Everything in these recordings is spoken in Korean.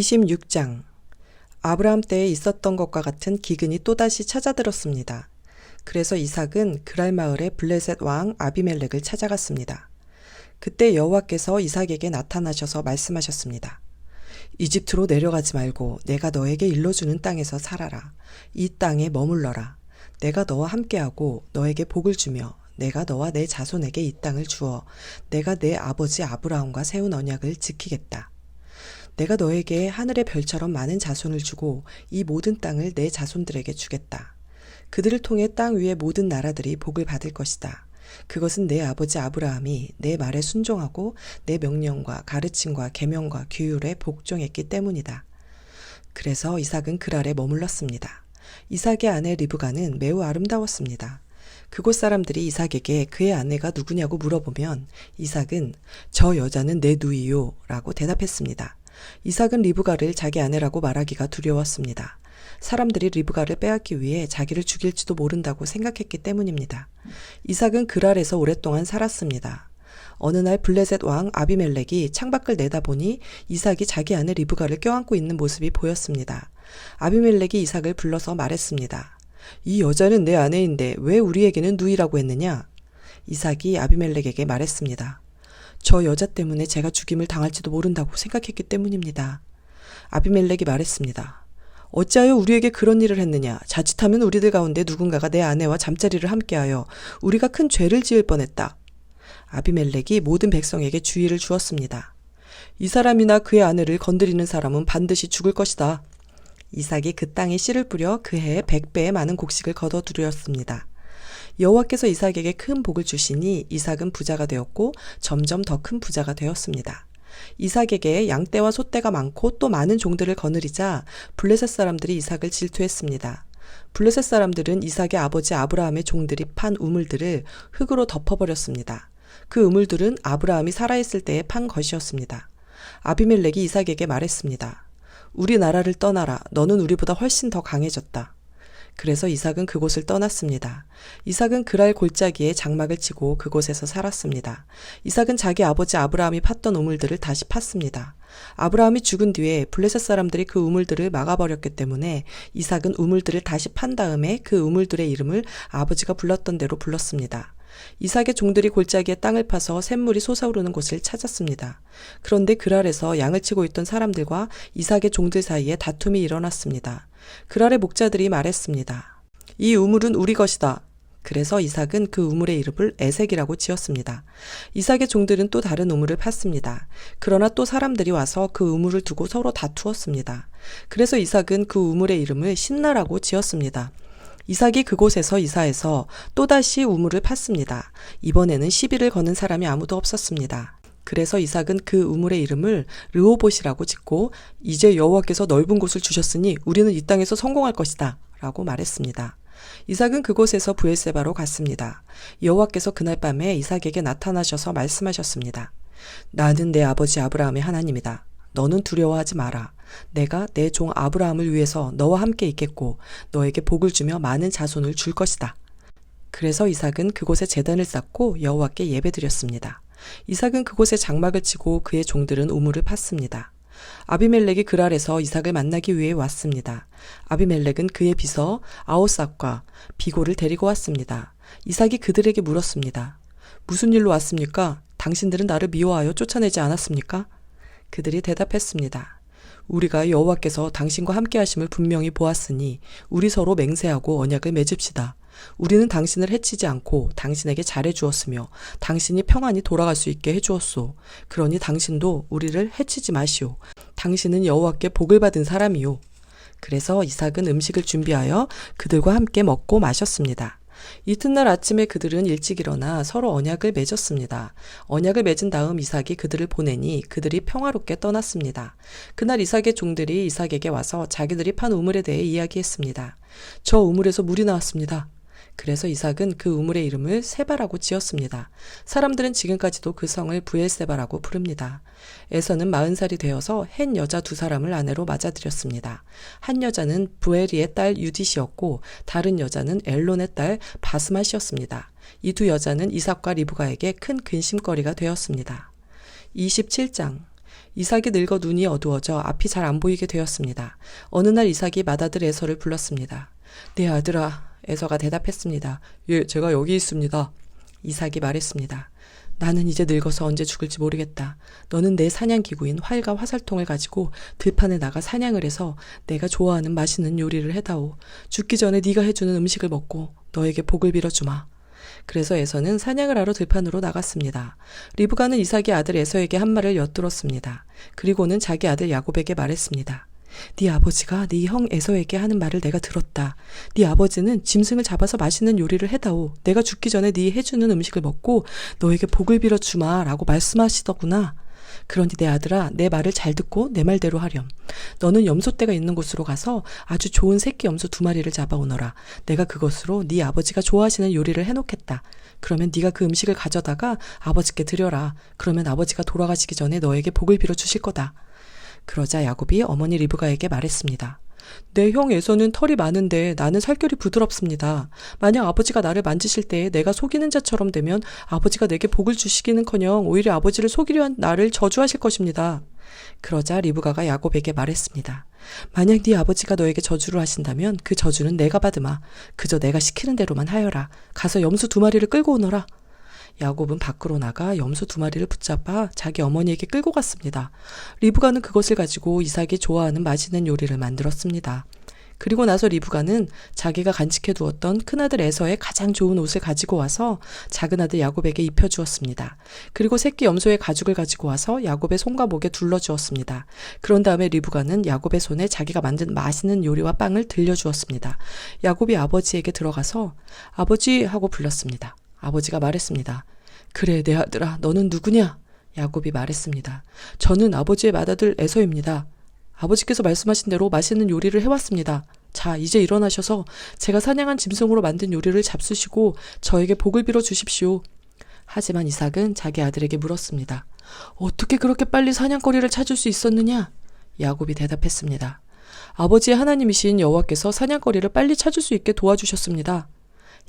26장 아브라함 때에 있었던 것과 같은 기근이 또다시 찾아들었습니다. 그래서 이삭은 그랄 마을의 블레셋 왕 아비멜렉을 찾아갔습니다. 그때 여호와께서 이삭에게 나타나셔서 말씀하셨습니다. 이집트로 내려가지 말고 내가 너에게 일러주는 땅에서 살아라. 이 땅에 머물러라. 내가 너와 함께하고 너에게 복을 주며 내가 너와 내 자손에게 이 땅을 주어 내가 내 아버지 아브라함과 세운 언약을 지키겠다. 내가 너에게 하늘의 별처럼 많은 자손을 주고 이 모든 땅을 내 자손들에게 주겠다. 그들을 통해 땅 위의 모든 나라들이 복을 받을 것이다. 그것은 내 아버지 아브라함이 내 말에 순종하고 내 명령과 가르침과 계명과 규율에 복종했기 때문이다. 그래서 이삭은 그랄에 머물렀습니다. 이삭의 아내 리브가는 매우 아름다웠습니다. 그곳 사람들이 이삭에게 그의 아내가 누구냐고 물어보면 이삭은 저 여자는 내 누이요 라고 대답했습니다. 이삭은 리브가를 자기 아내라고 말하기가 두려웠습니다. 사람들이 리브가를 빼앗기 위해 자기를 죽일지도 모른다고 생각했기 때문입니다. 이삭은 그랄에서 오랫동안 살았습니다. 어느 날 블레셋 왕 아비멜렉이 창밖을 내다보니 이삭이 자기 아내 리브가를 껴안고 있는 모습이 보였습니다. 아비멜렉이 이삭을 불러서 말했습니다. 이 여자는 내 아내인데 왜 우리에게는 누이라고 했느냐? 이삭이 아비멜렉에게 말했습니다. 저 여자 때문에 제가 죽임을 당할지도 모른다고 생각했기 때문입니다. 아비멜렉이 말했습니다. 어찌하여 우리에게 그런 일을 했느냐? 자칫하면 우리들 가운데 누군가가 내 아내와 잠자리를 함께하여 우리가 큰 죄를 지을 뻔했다. 아비멜렉이 모든 백성에게 주의를 주었습니다. 이 사람이나 그의 아내를 건드리는 사람은 반드시 죽을 것이다. 이삭이 그 땅에 씨를 뿌려 그 해에 백배의 많은 곡식을 거둬들였습니다. 여호와께서 이삭에게 큰 복을 주시니 이삭은 부자가 되었고 점점 더 큰 부자가 되었습니다. 이삭에게 양떼와 소떼가 많고 또 많은 종들을 거느리자 블레셋 사람들이 이삭을 질투했습니다. 블레셋 사람들은 이삭의 아버지 아브라함의 종들이 판 우물들을 흙으로 덮어버렸습니다. 그 우물들은 아브라함이 살아있을 때에 판 것이었습니다. 아비멜렉이 이삭에게 말했습니다. 우리 나라를 떠나라. 너는 우리보다 훨씬 더 강해졌다. 그래서 이삭은 그곳을 떠났습니다. 이삭은 그랄 골짜기에 장막을 치고 그곳에서 살았습니다. 이삭은 자기 아버지 아브라함이 팠던 우물들을 다시 팠습니다. 아브라함이 죽은 뒤에 블레셋 사람들이 그 우물들을 막아버렸기 때문에 이삭은 우물들을 다시 판 다음에 그 우물들의 이름을 아버지가 불렀던 대로 불렀습니다. 이삭의 종들이 골짜기에 땅을 파서 샘물이 솟아오르는 곳을 찾았습니다. 그런데 그랄에서 양을 치고 있던 사람들과 이삭의 종들 사이에 다툼이 일어났습니다. 그랄의 목자들이 말했습니다. 이 우물은 우리 것이다. 그래서 이삭은 그 우물의 이름을 에색이라고 지었습니다. 이삭의 종들은 또 다른 우물을 팠습니다. 그러나 또 사람들이 와서 그 우물을 두고 서로 다투었습니다. 그래서 이삭은 그 우물의 이름을 신나라고 지었습니다. 이삭이 그곳에서 이사해서 또다시 우물을 팠습니다. 이번에는 시비를 거는 사람이 아무도 없었습니다. 그래서 이삭은 그 우물의 이름을 르오봇이라고 짓고 이제 여호와께서 넓은 곳을 주셨으니 우리는 이 땅에서 성공할 것이다 라고 말했습니다. 이삭은 그곳에서 부엘세바로 갔습니다. 여호와께서 그날 밤에 이삭에게 나타나셔서 말씀하셨습니다. 나는 내 아버지 아브라함의 하나님이다. 너는 두려워하지 마라. 내가 내 종 아브라함을 위해서 너와 함께 있겠고 너에게 복을 주며 많은 자손을 줄 것이다. 그래서 이삭은 그곳에 재단을 쌓고 여호와께 예배드렸습니다. 이삭은 그곳에 장막을 치고 그의 종들은 우물을 팠습니다. 아비멜렉이 그랄에서 이삭을 만나기 위해 왔습니다. 아비멜렉은 그의 비서 아오삭과 비고를 데리고 왔습니다. 이삭이 그들에게 물었습니다. 무슨 일로 왔습니까? 당신들은 나를 미워하여 쫓아내지 않았습니까? 그들이 대답했습니다. 우리가 여호와께서 당신과 함께 하심을 분명히 보았으니 우리 서로 맹세하고 언약을 맺읍시다. 우리는 당신을 해치지 않고 당신에게 잘해 주었으며 당신이 평안히 돌아갈 수 있게 해 주었소. 그러니 당신도 우리를 해치지 마시오. 당신은 여호와께 복을 받은 사람이요. 그래서 이삭은 음식을 준비하여 그들과 함께 먹고 마셨습니다. 이튿날 아침에 그들은 일찍 일어나 서로 언약을 맺었습니다. 언약을 맺은 다음 이삭이 그들을 보내니 그들이 평화롭게 떠났습니다. 그날 이삭의 종들이 이삭에게 와서 자기들이 판 우물에 대해 이야기했습니다. 저 우물에서 물이 나왔습니다. 그래서 이삭은 그 우물의 이름을 세바라고 지었습니다. 사람들은 지금까지도 그 성을 부엘세바라고 부릅니다. 에서는 마흔 살이 되어서 헨 여자 두 사람을 아내로 맞아들였습니다. 한 여자는 부엘리의 딸 유디시였고 다른 여자는 엘론의 딸 바스맛이었습니다. 이 두 여자는 이삭과 리브가에게 큰 근심거리가 되었습니다. 27장 이삭이 늙어 눈이 어두워져 앞이 잘 안 보이게 되었습니다. 어느 날 이삭이 맏아들 에서를 불렀습니다. 내 아들아, 에서가 대답했습니다. 예, 제가 여기 있습니다. 이삭이 말했습니다. 나는 이제 늙어서 언제 죽을지 모르겠다. 너는 내 사냥 기구인 활과 화살통을 가지고 들판에 나가 사냥을 해서 내가 좋아하는 맛있는 요리를 해다오. 죽기 전에 네가 해주는 음식을 먹고 너에게 복을 빌어주마. 그래서 에서는 사냥을 하러 들판으로 나갔습니다. 리브가는 이삭의 아들 에서에게 한 말을 엿들었습니다. 그리고는 자기 아들 야곱에게 말했습니다. 네 아버지가 네 형 에서에게 하는 말을 내가 들었다. 네 아버지는 짐승을 잡아서 맛있는 요리를 해다오. 내가 죽기 전에 네 해주는 음식을 먹고 너에게 복을 빌어 주마라고 말씀하시더구나. 그러니 내 아들아, 내 말을 잘 듣고 내 말대로 하렴. 너는 염소떼가 있는 곳으로 가서 아주 좋은 새끼 염소 두 마리를 잡아오너라. 내가 그것으로 네 아버지가 좋아하시는 요리를 해놓겠다. 그러면 네가 그 음식을 가져다가 아버지께 드려라. 그러면 아버지가 돌아가시기 전에 너에게 복을 빌어 주실 거다. 그러자 야곱이 어머니 리브가에게 말했습니다. 내형 에서는 털이 많은데 나는 살결이 부드럽습니다. 만약 아버지가 나를 만지실 때 내가 속이는 자처럼 되면 아버지가 내게 복을 주시기는커녕 오히려 아버지를 속이려 한 나를 저주하실 것입니다. 그러자 리브가가 야곱에게 말했습니다. 만약 네 아버지가 너에게 저주를 하신다면 그 저주는 내가 받으마. 그저 내가 시키는 대로만 하여라. 가서 염소 두 마리를 끌고 오너라. 야곱은 밖으로 나가 염소 두 마리를 붙잡아 자기 어머니에게 끌고 갔습니다. 리브가는 그것을 가지고 이삭이 좋아하는 맛있는 요리를 만들었습니다. 그리고 나서 리브가는 자기가 간직해 두었던 큰아들 에서의 가장 좋은 옷을 가지고 와서 작은아들 야곱에게 입혀 주었습니다. 그리고 새끼 염소의 가죽을 가지고 와서 야곱의 손과 목에 둘러 주었습니다. 그런 다음에 리브가는 야곱의 손에 자기가 만든 맛있는 요리와 빵을 들려 주었습니다. 야곱이 아버지에게 들어가서 아버지 하고 불렀습니다. 아버지가 말했습니다. 그래, 내 아들아, 너는 누구냐? 야곱이 말했습니다. 저는 아버지의 맏아들 에서입니다. 아버지께서 말씀하신 대로 맛있는 요리를 해왔습니다. 자, 이제 일어나셔서 제가 사냥한 짐승으로 만든 요리를 잡수시고 저에게 복을 빌어 주십시오. 하지만 이삭은 자기 아들에게 물었습니다. 어떻게 그렇게 빨리 사냥거리를 찾을 수 있었느냐? 야곱이 대답했습니다. 아버지의 하나님이신 여호와께서 사냥거리를 빨리 찾을 수 있게 도와주셨습니다.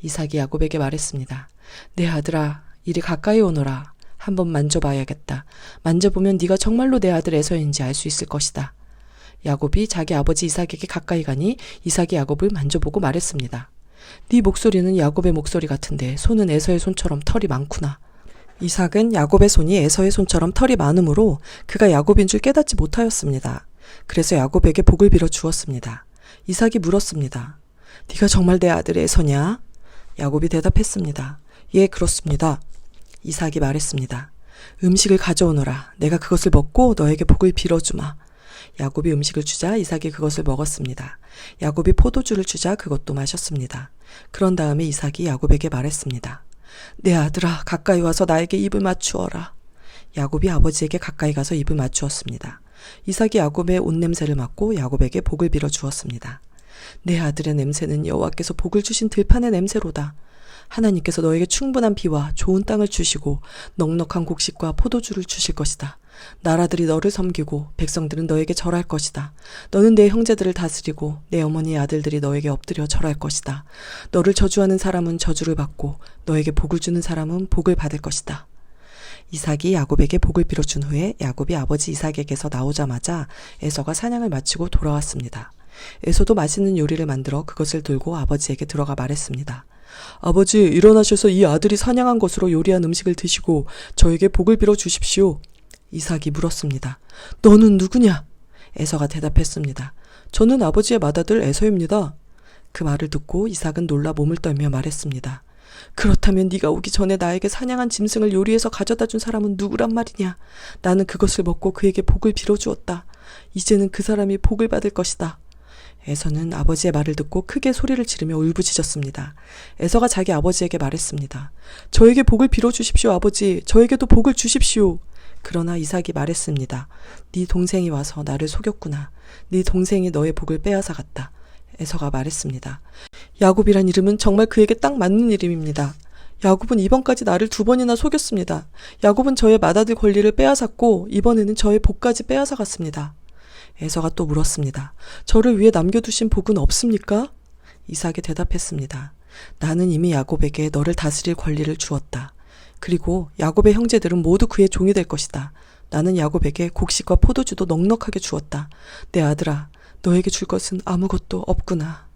이삭이 야곱에게 말했습니다. 내 아들아, 이리 가까이 오너라. 한번 만져봐야겠다. 만져보면 네가 정말로 내 아들 에서인지 알 수 있을 것이다. 야곱이 자기 아버지 이삭에게 가까이 가니 이삭이 야곱을 만져보고 말했습니다. 네 목소리는 야곱의 목소리 같은데 손은 에서의 손처럼 털이 많구나. 이삭은 야곱의 손이 에서의 손처럼 털이 많으므로 그가 야곱인 줄 깨닫지 못하였습니다. 그래서 야곱에게 복을 빌어 주었습니다. 이삭이 물었습니다. 네가 정말 내 아들 에서냐? 야곱이 대답했습니다. 예, 그렇습니다. 이삭이 말했습니다. 음식을 가져오너라. 내가 그것을 먹고 너에게 복을 빌어주마. 야곱이 음식을 주자 이삭이 그것을 먹었습니다. 야곱이 포도주를 주자 그것도 마셨습니다. 그런 다음에 이삭이 야곱에게 말했습니다. 내 아들아, 가까이 와서 나에게 입을 맞추어라. 야곱이 아버지에게 가까이 가서 입을 맞추었습니다. 이삭이 야곱의 옷 냄새를 맡고 야곱에게 복을 빌어 주었습니다. 내 아들의 냄새는 여호와께서 복을 주신 들판의 냄새로다. 하나님께서 너에게 충분한 비와 좋은 땅을 주시고 넉넉한 곡식과 포도주를 주실 것이다. 나라들이 너를 섬기고 백성들은 너에게 절할 것이다. 너는 내 형제들을 다스리고 내 어머니의 아들들이 너에게 엎드려 절할 것이다. 너를 저주하는 사람은 저주를 받고 너에게 복을 주는 사람은 복을 받을 것이다. 이삭이 야곱에게 복을 빌어준 후에 야곱이 아버지 이삭에게서 나오자마자 에서가 사냥을 마치고 돌아왔습니다. 에서도 맛있는 요리를 만들어 그것을 들고 아버지에게 들어가 말했습니다. 아버지, 일어나셔서 이 아들이 사냥한 것으로 요리한 음식을 드시고 저에게 복을 빌어 주십시오. 이삭이 물었습니다. 너는 누구냐? 에서가 대답했습니다. 저는 아버지의 맏아들 에서입니다. 그 말을 듣고 이삭은 놀라 몸을 떨며 말했습니다. 그렇다면 네가 오기 전에 나에게 사냥한 짐승을 요리해서 가져다 준 사람은 누구란 말이냐? 나는 그것을 먹고 그에게 복을 빌어 주었다. 이제는 그 사람이 복을 받을 것이다. 에서는 아버지의 말을 듣고 크게 소리를 지르며 울부짖었습니다. 에서가 자기 아버지에게 말했습니다. 저에게 복을 빌어 주십시오, 아버지. 저에게도 복을 주십시오. 그러나 이삭이 말했습니다. 네 동생이 와서 나를 속였구나. 네 동생이 너의 복을 빼앗아 갔다. 에서가 말했습니다. 야곱이란 이름은 정말 그에게 딱 맞는 이름입니다. 야곱은 이번까지 나를 두 번이나 속였습니다. 야곱은 저의 맏아들 권리를 빼앗았고 이번에는 저의 복까지 빼앗아 갔습니다. 에서가 또 물었습니다. 저를 위해 남겨두신 복은 없습니까? 이삭이 대답했습니다. 나는 이미 야곱에게 너를 다스릴 권리를 주었다. 그리고 야곱의 형제들은 모두 그의 종이 될 것이다. 나는 야곱에게 곡식과 포도주도 넉넉하게 주었다. 내 아들아, 너에게 줄 것은 아무것도 없구나.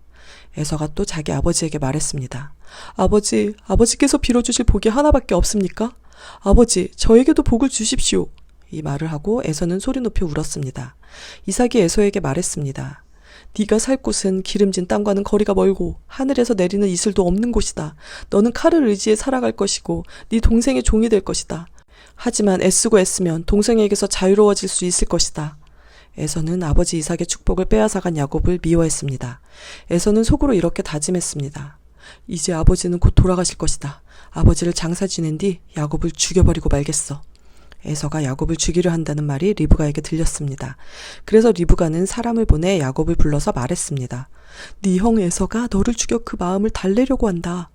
에서가 또 자기 아버지에게 말했습니다. 아버지, 아버지께서 빌어주실 복이 하나밖에 없습니까? 아버지, 저에게도 복을 주십시오. 이 말을 하고 에서는 소리 높이 울었습니다. 이삭이 에서에게 말했습니다. 네가 살 곳은 기름진 땅과는 거리가 멀고 하늘에서 내리는 이슬도 없는 곳이다. 너는 칼을 의지해 살아갈 것이고 네 동생의 종이 될 것이다. 하지만 애쓰고 애쓰면 동생에게서 자유로워질 수 있을 것이다. 에서는 아버지 이삭의 축복을 빼앗아간 야곱을 미워했습니다. 에서는 속으로 이렇게 다짐했습니다. 이제 아버지는 곧 돌아가실 것이다. 아버지를 장사 지낸 뒤 야곱을 죽여버리고 말겠어. 에서가 야곱을 죽이려 한다는 말이 리브가에게 들렸습니다. 그래서 리브가는 사람을 보내 야곱을 불러서 말했습니다. 네 형 에서가 너를 죽여 그 마음을 달래려고 한다.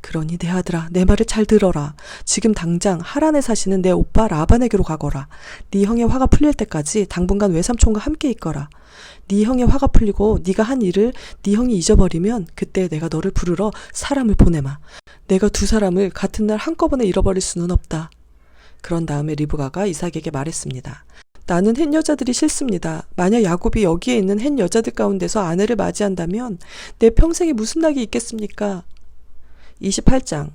그러니 내 아들아 내 말을 잘 들어라. 지금 당장 하란에 사시는 내 오빠 라반에게로 가거라. 네 형의 화가 풀릴 때까지 당분간 외삼촌과 함께 있거라. 네 형의 화가 풀리고 네가 한 일을 네 형이 잊어버리면 그때 내가 너를 부르러 사람을 보내마. 내가 두 사람을 같은 날 한꺼번에 잃어버릴 수는 없다. 그런 다음에 리브가가 이삭에게 말했습니다. 나는 햇 여자들이 싫습니다. 만약 야곱이 여기에 있는 햇 여자들 가운데서 아내를 맞이한다면 내 평생에 무슨 낙이 있겠습니까? 28장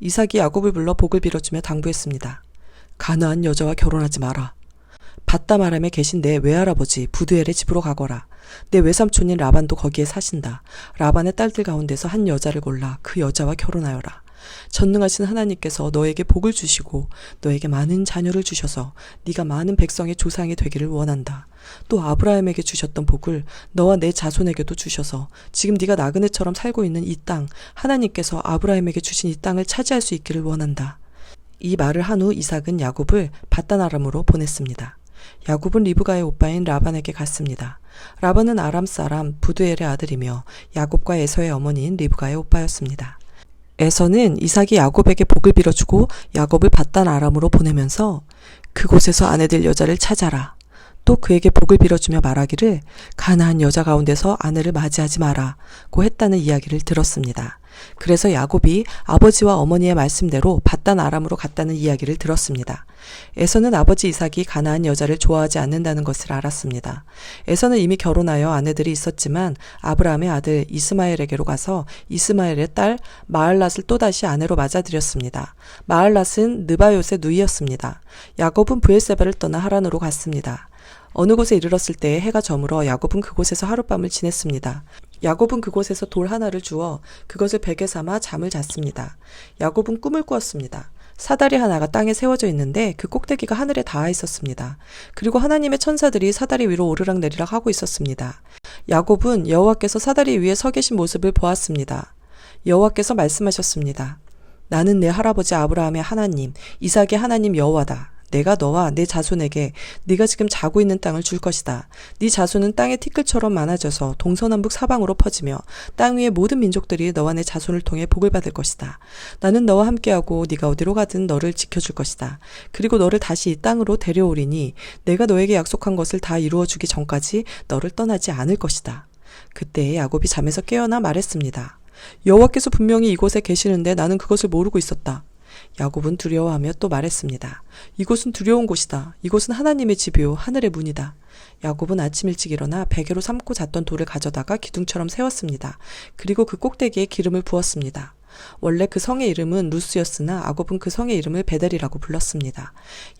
이삭이 야곱을 불러 복을 빌어주며 당부했습니다. 가나안 여자와 결혼하지 마라. 바다마람에 계신 내 외할아버지 부두엘의 집으로 가거라. 내 외삼촌인 라반도 거기에 사신다. 라반의 딸들 가운데서 한 여자를 골라 그 여자와 결혼하여라. 전능하신 하나님께서 너에게 복을 주시고 너에게 많은 자녀를 주셔서 네가 많은 백성의 조상이 되기를 원한다. 또 아브라함에게 주셨던 복을 너와 내 자손에게도 주셔서 지금 네가 나그네처럼 살고 있는 이 땅 하나님께서 아브라함에게 주신 이 땅을 차지할 수 있기를 원한다. 이 말을 한 후 이삭은 야곱을 바다나람으로 보냈습니다. 야곱은 리브가의 오빠인 라반에게 갔습니다. 라반은 아람 사람 부두엘의 아들이며 야곱과 에서의 어머니인 리브가의 오빠였습니다. 에서는 이삭이 야곱에게 복을 빌어주고 야곱을 바단 아람으로 보내면서 그곳에서 아내들 여자를 찾아라. 또 그에게 복을 빌어주며 말하기를 가나안 여자 가운데서 아내를 맞이하지 마라고 했다는 이야기를 들었습니다. 그래서 야곱이 아버지와 어머니의 말씀대로 바단 아람으로 갔다는 이야기를 들었습니다. 에서는 아버지 이삭이 가나안 여자를 좋아하지 않는다는 것을 알았습니다. 에서는 이미 결혼하여 아내들이 있었지만 아브라함의 아들 이스마엘에게로 가서 이스마엘의 딸 마을랏을 또다시 아내로 맞아들였습니다. 마을랏은 느바요의 누이였습니다. 야곱은 브엘세바를 떠나 하란으로 갔습니다. 어느 곳에 이르렀을 때 해가 저물어 야곱은 그곳에서 하룻밤을 지냈습니다. 야곱은 그곳에서 돌 하나를 주어 그것을 베개 삼아 잠을 잤습니다. 야곱은 꿈을 꾸었습니다. 사다리 하나가 땅에 세워져 있는데 그 꼭대기가 하늘에 닿아 있었습니다. 그리고 하나님의 천사들이 사다리 위로 오르락 내리락 하고 있었습니다. 야곱은 여호와께서 사다리 위에 서 계신 모습을 보았습니다. 여호와께서 말씀하셨습니다. 나는 내 할아버지 아브라함의 하나님, 이삭의 하나님 여호와다. 내가 너와 내 자손에게 네가 지금 자고 있는 땅을 줄 것이다. 네 자손은 땅의 티끌처럼 많아져서 동서남북 사방으로 퍼지며 땅 위의 모든 민족들이 너와 내 자손을 통해 복을 받을 것이다. 나는 너와 함께하고 네가 어디로 가든 너를 지켜줄 것이다. 그리고 너를 다시 이 땅으로 데려오리니 내가 너에게 약속한 것을 다 이루어 주기 전까지 너를 떠나지 않을 것이다. 그때 야곱이 잠에서 깨어나 말했습니다. 여호와께서 분명히 이곳에 계시는데 나는 그것을 모르고 있었다. 야곱은 두려워하며 또 말했습니다. 이곳은 두려운 곳이다. 이곳은 하나님의 집이요 하늘의 문이다. 야곱은 아침 일찍 일어나 베개로 삼고 잤던 돌을 가져다가 기둥처럼 세웠습니다. 그리고 그 꼭대기에 기름을 부었습니다. 원래 그 성의 이름은 루스였으나 야곱은 그 성의 이름을 베델이라고 불렀습니다.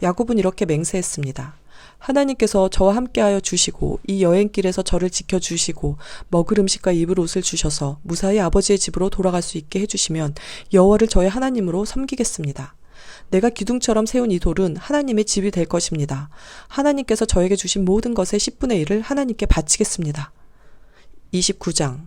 야곱은 이렇게 맹세했습니다. 하나님께서 저와 함께하여 주시고 이 여행길에서 저를 지켜 주시고 먹을 음식과 입을 옷을 주셔서 무사히 아버지의 집으로 돌아갈 수 있게 해주시면 여호와를 저의 하나님으로 섬기겠습니다. 내가 기둥처럼 세운 이 돌은 하나님의 집이 될 것입니다. 하나님께서 저에게 주신 모든 것의 10분의 1을 하나님께 바치겠습니다. 29장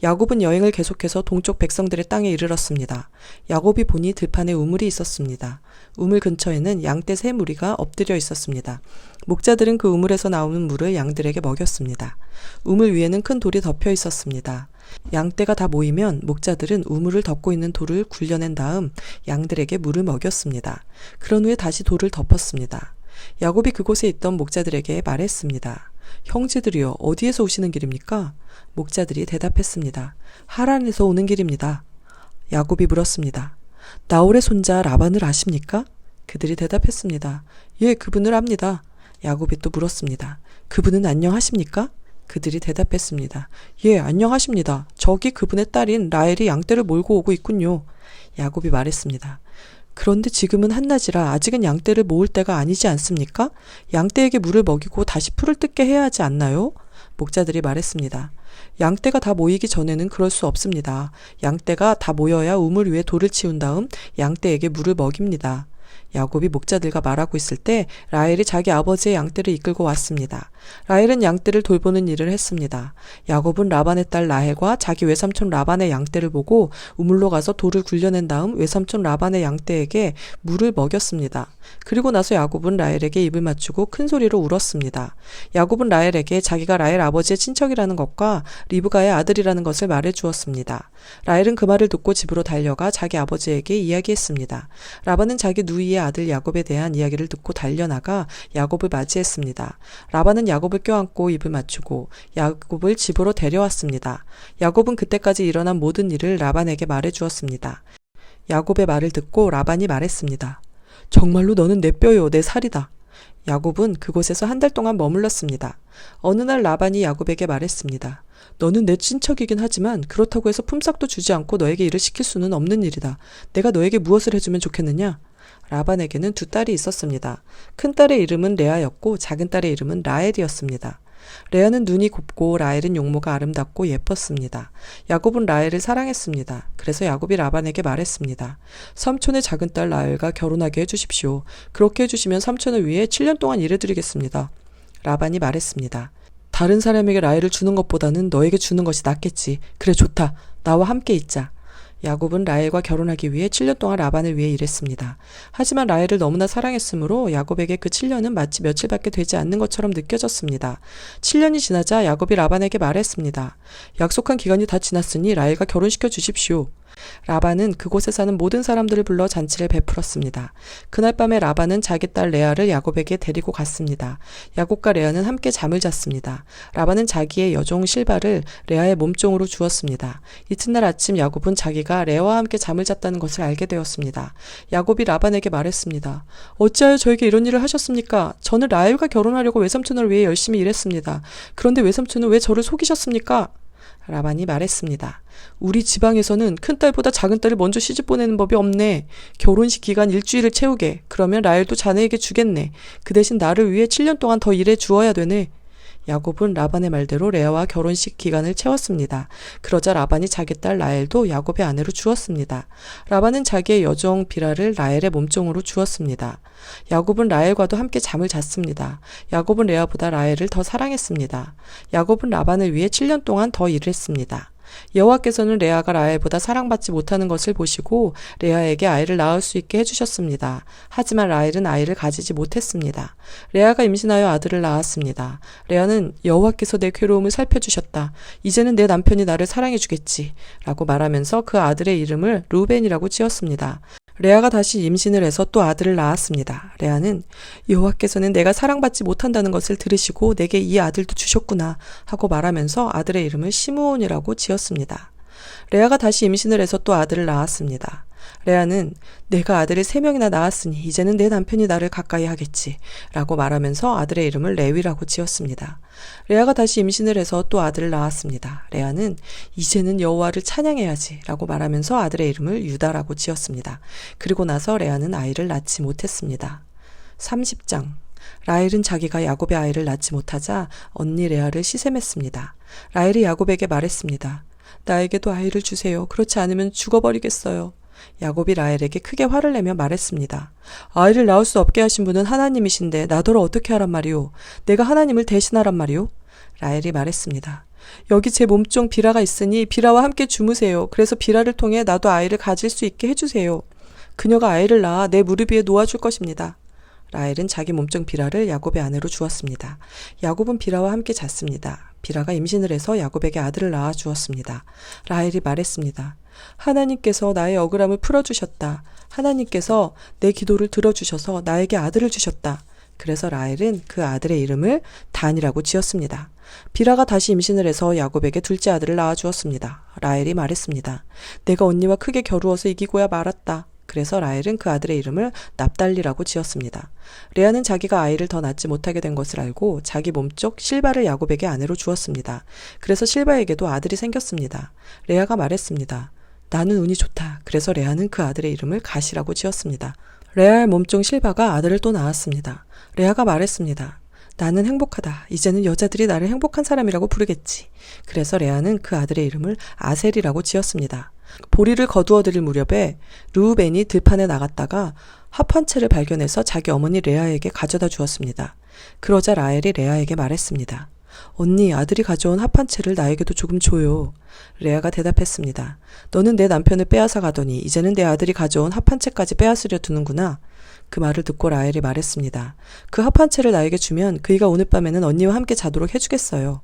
야곱은 여행을 계속해서 동쪽 백성들의 땅에 이르렀습니다. 야곱이 보니 들판에 우물이 있었습니다. 우물 근처에는 양떼 세 무리가 엎드려 있었습니다. 목자들은 그 우물에서 나오는 물을 양들에게 먹였습니다. 우물 위에는 큰 돌이 덮여 있었습니다. 양떼가 다 모이면 목자들은 우물을 덮고 있는 돌을 굴려낸 다음 양들에게 물을 먹였습니다. 그런 후에 다시 돌을 덮었습니다. 야곱이 그곳에 있던 목자들에게 말했습니다. 형제들이여 어디에서 오시는 길입니까? 목자들이 대답했습니다. 하란에서 오는 길입니다. 야곱이 물었습니다. 나홀의 손자 라반을 아십니까? 그들이 대답했습니다. 예, 그분을 압니다. 야곱이 또 물었습니다. 그분은 안녕하십니까? 그들이 대답했습니다. 예, 안녕하십니다. 저기 그분의 딸인 라헬이 양떼를 몰고 오고 있군요. 야곱이 말했습니다. 그런데 지금은 한낮이라 아직은 양떼를 모을 때가 아니지 않습니까? 양떼에게 물을 먹이고 다시 풀을 뜯게 해야 하지 않나요? 목자들이 말했습니다. 양떼가 다 모이기 전에는 그럴 수 없습니다. 양떼가 다 모여야 우물 위에 돌을 치운 다음 양떼에게 물을 먹입니다. 야곱이 목자들과 말하고 있을 때 라헬이 자기 아버지의 양떼를 이끌고 왔습니다. 라헬은 양떼를 돌보는 일을 했습니다. 야곱은 라반의 딸 라헬과 자기 외삼촌 라반의 양떼를 보고 우물로 가서 돌을 굴려낸 다음 외삼촌 라반의 양떼에게 물을 먹였습니다. 그리고 나서 야곱은 라헬에게 입을 맞추고 큰 소리로 울었습니다. 야곱은 라헬에게 자기가 라헬 아버지의 친척이라는 것과 리브가의 아들이라는 것을 말해 주었습니다. 라헬은 그 말을 듣고 집으로 달려가 자기 아버지에게 이야기했습니다. 라반은 자기 누이의 아들 야곱에 대한 이야기를 듣고 달려나가 야곱을 맞이했습니다. 라반은 야곱을 껴안고 입을 맞추고 야곱을 집으로 데려왔습니다. 야곱은 그때까지 일어난 모든 일을 라반에게 말해 주었습니다. 야곱의 말을 듣고 라반이 말했습니다. 정말로 너는 내 뼈요, 내 살이다. 야곱은 그곳에서 한 달 동안 머물렀습니다. 어느 날 라반이 야곱에게 말했습니다. 너는 내 친척이긴 하지만 그렇다고 해서 품삯도 주지 않고 너에게 일을 시킬 수는 없는 일이다. 내가 너에게 무엇을 해주면 좋겠느냐? 라반에게는 두 딸이 있었습니다. 큰 딸의 이름은 레아였고 작은 딸의 이름은 라헬이었습니다. 레아는 눈이 곱고 라헬은 용모가 아름답고 예뻤습니다. 야곱은 라헬을 사랑했습니다. 그래서 야곱이 라반에게 말했습니다. 삼촌의 작은 딸 라헬과 결혼하게 해주십시오. 그렇게 해주시면 삼촌을 위해 7년 동안 일해드리겠습니다. 라반이 말했습니다. 다른 사람에게 라헬을 주는 것보다는 너에게 주는 것이 낫겠지. 그래 좋다. 나와 함께 있자. 야곱은 라헬과 결혼하기 위해 7년 동안 라반을 위해 일했습니다. 하지만 라헬을 너무나 사랑했으므로 야곱에게 그 7년은 마치 며칠밖에 되지 않는 것처럼 느껴졌습니다. 7년이 지나자 야곱이 라반에게 말했습니다. 약속한 기간이 다 지났으니 라헬과 결혼시켜 주십시오. 라반은 그곳에 사는 모든 사람들을 불러 잔치를 베풀었습니다. 그날 밤에 라반은 자기 딸 레아를 야곱에게 데리고 갔습니다. 야곱과 레아는 함께 잠을 잤습니다. 라반은 자기의 여종 실바를 레아의 몸종으로 주었습니다. 이튿날 아침 야곱은 자기가 레아와 함께 잠을 잤다는 것을 알게 되었습니다. 야곱이 라반에게 말했습니다. 어찌하여 저에게 이런 일을 하셨습니까? 저는 라헬과 결혼하려고 외삼촌을 위해 열심히 일했습니다. 그런데 외삼촌은 왜 저를 속이셨습니까? 라반이 말했습니다. 우리 지방에서는 큰딸보다 작은딸을 먼저 시집 보내는 법이 없네. 결혼식 기간 일주일을 채우게. 그러면 라헬도 자네에게 주겠네. 그 대신 나를 위해 7년 동안 더 일해 주어야 되네. 야곱은 라반의 말대로 레아와 결혼식 기간을 채웠습니다. 그러자 라반이 자기 딸 라헬도 야곱의 아내로 주었습니다. 라반은 자기의 여종 비라를 라헬의 몸종으로 주었습니다. 야곱은 라헬과도 함께 잠을 잤습니다. 야곱은 레아보다 라헬을 더 사랑했습니다. 야곱은 라반을 위해 7년 동안 더 일을 했습니다. 여호와께서는 레아가 라헬보다 사랑받지 못하는 것을 보시고 레아에게 아이를 낳을 수 있게 해주셨습니다. 하지만 라헬은 아이를 가지지 못했습니다. 레아가 임신하여 아들을 낳았습니다. 레아는 여호와께서 내 괴로움을 살펴주셨다. 이제는 내 남편이 나를 사랑해주겠지. 라고 말하면서 그 아들의 이름을 루벤이라고 지었습니다. 레아가 다시 임신을 해서 또 아들을 낳았습니다. 레아는 여호와께서는 내가 사랑받지 못한다는 것을 들으시고 내게 이 아들도 주셨구나 하고 말하면서 아들의 이름을 시므온이라고 지었습니다. 레아가 다시 임신을 해서 또 아들을 낳았습니다. 레아는 내가 아들을 세 명이나 낳았으니 이제는 내 남편이 나를 가까이 하겠지 라고 말하면서 아들의 이름을 레위라고 지었습니다. 레아가 다시 임신을 해서 또 아들을 낳았습니다. 레아는 이제는 여호와를 찬양해야지 라고 말하면서 아들의 이름을 유다라고 지었습니다. 그리고 나서 레아는 아이를 낳지 못했습니다. 30장 라헬은 자기가 야곱의 아이를 낳지 못하자 언니 레아를 시샘했습니다. 라헬이 야곱에게 말했습니다. 나에게도 아이를 주세요. 그렇지 않으면 죽어버리겠어요. 야곱이 라헬에게 크게 화를 내며 말했습니다. 아이를 낳을 수 없게 하신 분은 하나님이신데 나더러 어떻게 하란 말이오? 내가 하나님을 대신하란 말이오? 라헬이 말했습니다. 여기 제 몸종 비라가 있으니 비라와 함께 주무세요. 그래서 비라를 통해 나도 아이를 가질 수 있게 해주세요. 그녀가 아이를 낳아 내 무릎 위에 놓아줄 것입니다. 라헬은 자기 몸종 비라를 야곱의 아내로 주었습니다. 야곱은 비라와 함께 잤습니다. 비라가 임신을 해서 야곱에게 아들을 낳아 주었습니다. 라헬이 말했습니다. 하나님께서 나의 억울함을 풀어주셨다. 하나님께서 내 기도를 들어주셔서 나에게 아들을 주셨다. 그래서 라헬은 그 아들의 이름을 단이라고 지었습니다. 비라가 다시 임신을 해서 야곱에게 둘째 아들을 낳아 주었습니다. 라헬이 말했습니다. 내가 언니와 크게 겨루어서 이기고야 말았다. 그래서 라헬은 그 아들의 이름을 납달리라고 지었습니다. 레아는 자기가 아이를 더 낳지 못하게 된 것을 알고 자기 몸쪽 실바를 야곱에게 아내로 주었습니다. 그래서 실바에게도 아들이 생겼습니다. 레아가 말했습니다. 나는 운이 좋다. 그래서 레아는 그 아들의 이름을 가시라고 지었습니다. 레아의 몸종 실바가 아들을 또 낳았습니다. 레아가 말했습니다. 나는 행복하다. 이제는 여자들이 나를 행복한 사람이라고 부르겠지. 그래서 레아는 그 아들의 이름을 아셀이라고 지었습니다. 보리를 거두어 들일 무렵에 루우벤이 들판에 나갔다가 합한 채를 발견해서 자기 어머니 레아에게 가져다 주었습니다. 그러자 라헬이 레아에게 말했습니다. 언니, 아들이 가져온 합한 채를 나에게도 조금 줘요. 레아가 대답했습니다. 너는 내 남편을 빼앗아 가더니 이제는 내 아들이 가져온 합한 채까지 빼앗으려 두는구나. 그 말을 듣고 라헬이 말했습니다. 그 합한 채를 나에게 주면 그이가 오늘 밤에는 언니와 함께 자도록 해주겠어요.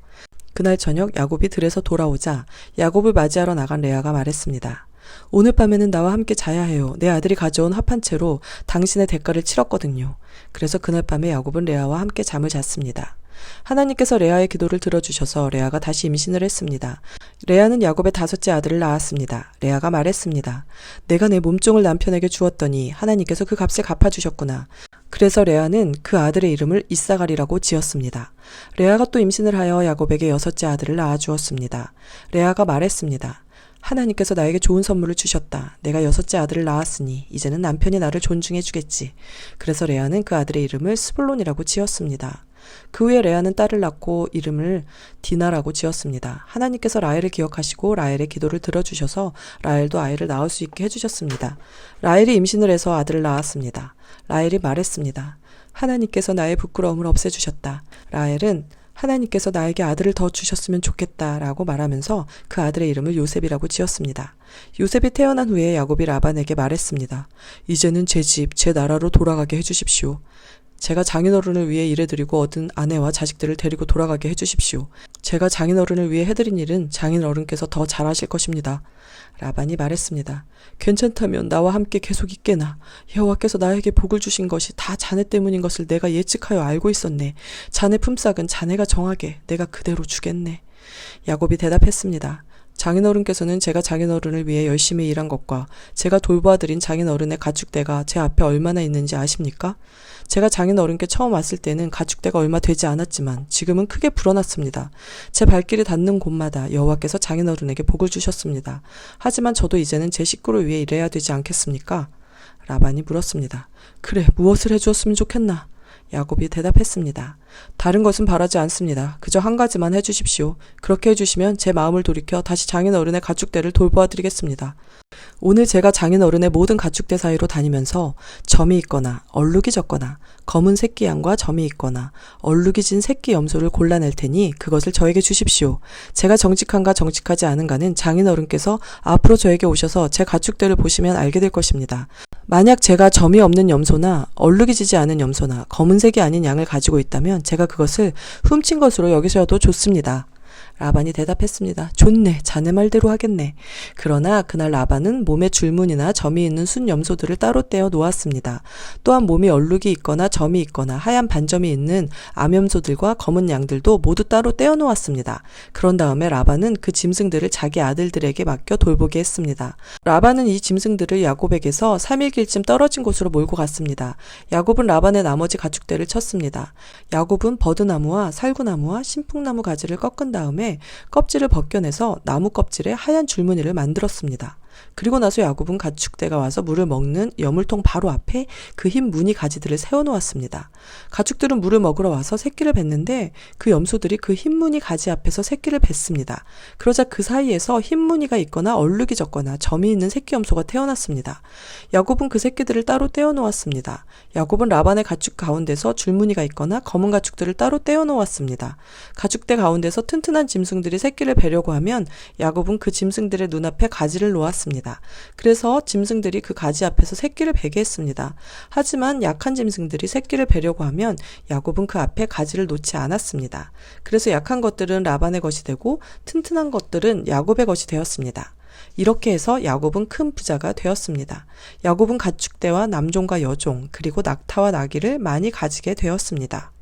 그날 저녁 야곱이 들에서 돌아오자 야곱을 맞이하러 나간 레아가 말했습니다. 오늘 밤에는 나와 함께 자야 해요. 내 아들이 가져온 합한 채로 당신의 대가를 치렀거든요. 그래서 그날 밤에 야곱은 레아와 함께 잠을 잤습니다. 하나님께서 레아의 기도를 들어주셔서 레아가 다시 임신을 했습니다. 레아는 야곱의 다섯째 아들을 낳았습니다. 레아가 말했습니다. 내가 내 몸종을 남편에게 주었더니 하나님께서 그 값을 갚아주셨구나. 그래서 레아는 그 아들의 이름을 이사갈이라고 지었습니다. 레아가 또 임신을 하여 야곱에게 여섯째 아들을 낳아 주었습니다. 레아가 말했습니다. 하나님께서 나에게 좋은 선물을 주셨다. 내가 여섯째 아들을 낳았으니 이제는 남편이 나를 존중해 주겠지. 그래서 레아는 그 아들의 이름을 스불론이라고 지었습니다. 그 후에 레아는 딸을 낳고 이름을 디나라고 지었습니다. 하나님께서 라헬을 기억하시고 라헬의 기도를 들어주셔서 라헬도 아이를 낳을 수 있게 해주셨습니다. 라헬이 임신을 해서 아들을 낳았습니다. 라헬이 말했습니다. 하나님께서 나의 부끄러움을 없애주셨다. 라헬은 하나님께서 나에게 아들을 더 주셨으면 좋겠다라고 말하면서 그 아들의 이름을 요셉이라고 지었습니다. 요셉이 태어난 후에 야곱이 라반에게 말했습니다. 이제는 제 집, 제 나라로 돌아가게 해주십시오. 제가 장인어른을 위해 일해드리고 얻은 아내와 자식들을 데리고 돌아가게 해주십시오. 제가 장인어른을 위해 해드린 일은 장인어른께서 더 잘하실 것입니다. 라반이 말했습니다. 괜찮다면 나와 함께 계속 있게나. 여호와께서 나에게 복을 주신 것이 다 자네 때문인 것을 내가 예측하여 알고 있었네. 자네 품삯은 자네가 정하게 내가 그대로 주겠네. 야곱이 대답했습니다. 장인어른께서는 제가 장인어른을 위해 열심히 일한 것과 제가 돌보아드린 장인어른의 가축대가 제 앞에 얼마나 있는지 아십니까? 제가 장인어른께 처음 왔을 때는 가축대가 얼마 되지 않았지만 지금은 크게 불어났습니다. 제 발길이 닿는 곳마다 여호와께서 장인어른에게 복을 주셨습니다. 하지만 저도 이제는 제 식구를 위해 일해야 되지 않겠습니까? 라반이 물었습니다. 그래, 무엇을 해주었으면 좋겠나? 야곱이 대답했습니다. 다른 것은 바라지 않습니다. 그저 한 가지만 해주십시오. 그렇게 해주시면 제 마음을 돌이켜 다시 장인 어른의 가축대를 돌보아 드리겠습니다. 오늘 제가 장인 어른의 모든 가축대 사이로 다니면서 점이 있거나 얼룩이 졌거나 검은 새끼 양과 점이 있거나 얼룩이 진 새끼 염소를 골라낼 테니 그것을 저에게 주십시오. 제가 정직한가 정직하지 않은가는 장인 어른께서 앞으로 저에게 오셔서 제 가축대를 보시면 알게 될 것입니다. 만약 제가 점이 없는 염소나 얼룩이 지지 않은 염소나 검은색이 아닌 양을 가지고 있다면 제가 그것을 훔친 것으로 여기셔도 좋습니다. 라반이 대답했습니다. 좋네. 자네 말대로 하겠네. 그러나 그날 라반은 몸에 줄무늬나 점이 있는 순 염소들을 따로 떼어 놓았습니다. 또한 몸에 얼룩이 있거나 점이 있거나 하얀 반점이 있는 암염소들과 검은 양들도 모두 따로 떼어 놓았습니다. 그런 다음에 라반은 그 짐승들을 자기 아들들에게 맡겨 돌보게 했습니다. 라반은 이 짐승들을 야곱에게서 3일 길쯤 떨어진 곳으로 몰고 갔습니다. 야곱은 라반의 나머지 가축대를 쳤습니다. 야곱은 버드나무와 살구나무와 신풍나무 가지를 꺾은 다음에 껍질을 벗겨내서 나무 껍질에 하얀 줄무늬를 만들었습니다. 그리고 나서 야곱은 가축대가 와서 물을 먹는 여물통 바로 앞에 그 흰 무늬 가지들을 세워놓았습니다. 가축들은 물을 먹으러 와서 새끼를 뱉는데 그 염소들이 그 흰 무늬 가지 앞에서 새끼를 뱉습니다. 그러자 그 사이에서 흰 무늬가 있거나 얼룩이 졌거나 점이 있는 새끼 염소가 태어났습니다. 야곱은 그 새끼들을 따로 떼어놓았습니다. 야곱은 라반의 가축 가운데서 줄무늬가 있거나 검은 가축들을 따로 떼어놓았습니다. 가축대 가운데서 튼튼한 짐승들이 새끼를 베려고 하면 야곱은 그 짐승들의 눈앞에 가지를 놓 았습니다. 그래서 짐승들이 그 가지 앞에서 새끼를 베게 했습니다. 하지만 약한 짐승들이 새끼를 베려고 하면 야곱은 그 앞에 가지를 놓지 않았습니다. 그래서 약한 것들은 라반의 것이 되고 튼튼한 것들은 야곱의 것이 되었습니다. 이렇게 해서 야곱은 큰 부자가 되었습니다. 야곱은 가축대와 남종과 여종 그리고 낙타와 나귀를 많이 가지게 되었습니다.